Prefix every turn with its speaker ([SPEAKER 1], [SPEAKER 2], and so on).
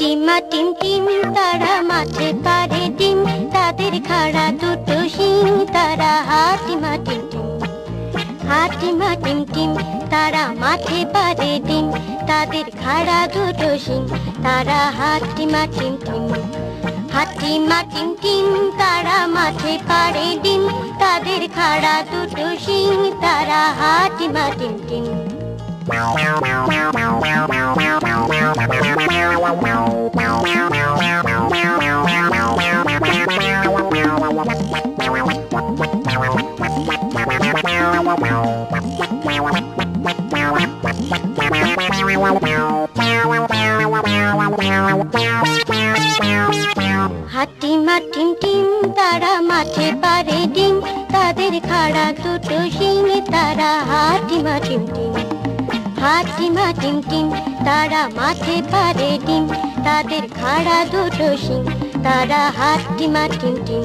[SPEAKER 1] হাটিমা টিম টিম তারা মাঠে পারে ডিম। তাদের খাড়া দুটো শিং, তারা হাটিমা টিম টিম হাটিমা টিম টিম তারা মাঠে পারে ডিম। তাদের খাড়া দুটো শিং, তারা হাটিমা টিম টিম হাটিমা টিম টিম তারা মাঠে পারে ডিম। তাদের খাড়া দুটো শিং, তারা হাটিমা টিম টিম হাটিমা টিম টিম তারা মাঠে পারে ডিম। তাদের খাড়া দুটো শিং, তারা হাটিমা টিম টিম হাটিমা টিম টিম তারা মাঠে পারে ডিম। তাদের খাড়া দুটো শিং, তারা হাটিমা টিম টিম